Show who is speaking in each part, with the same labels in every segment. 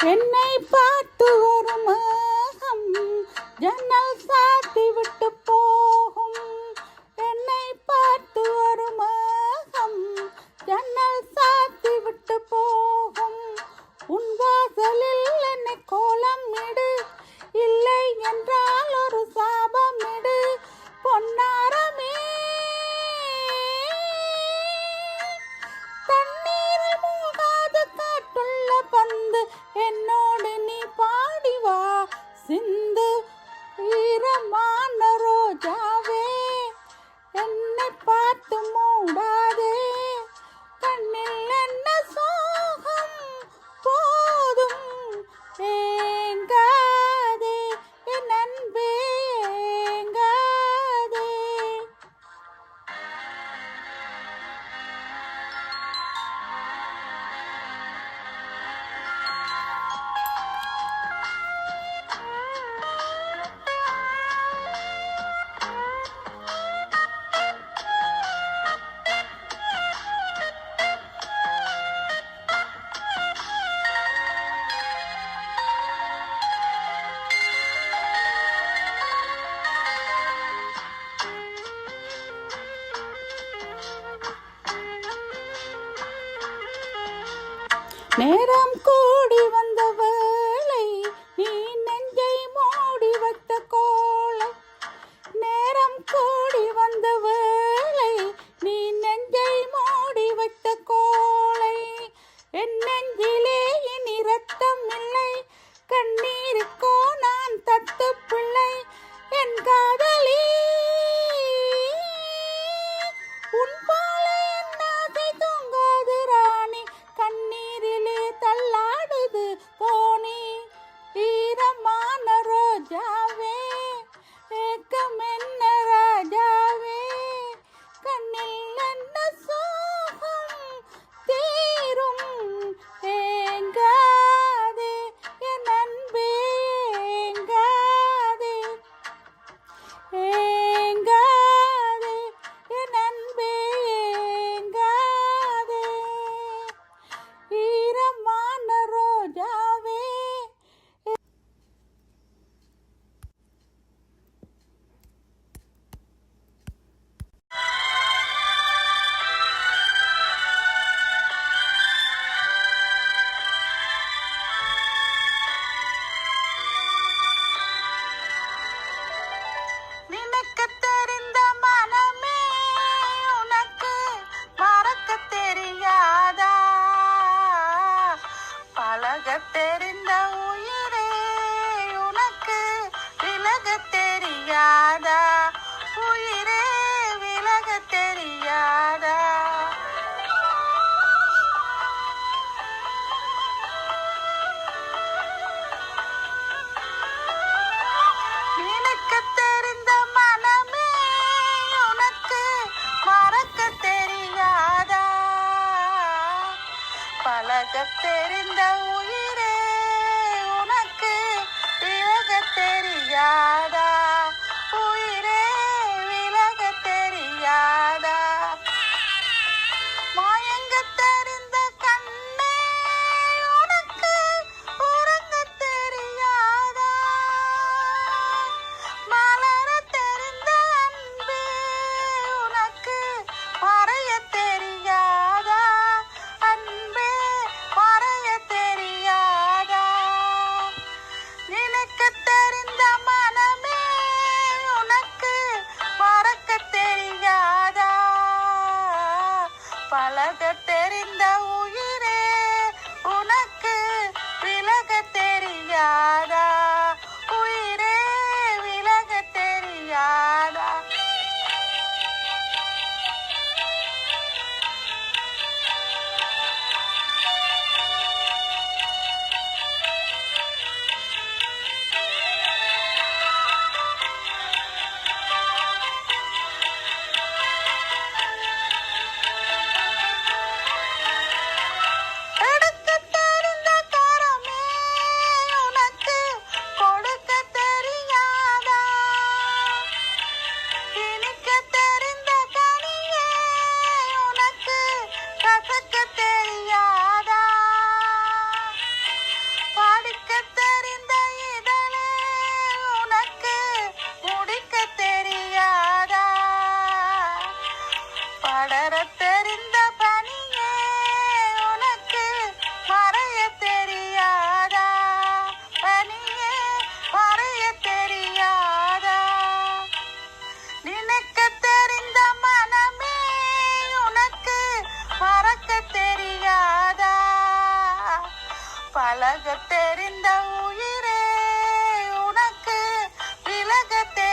Speaker 1: என்னை பார்த்து நேரம் கூட தெரிந்த உயிரே உனக்கு விலக தெரியாதா உயிரே விலக தெரியாதா பழக தெரிந்த about that perfect பழக தெரிந்த உயிரே உனக்கு விலக தெரியாதா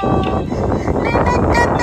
Speaker 1: Mehmet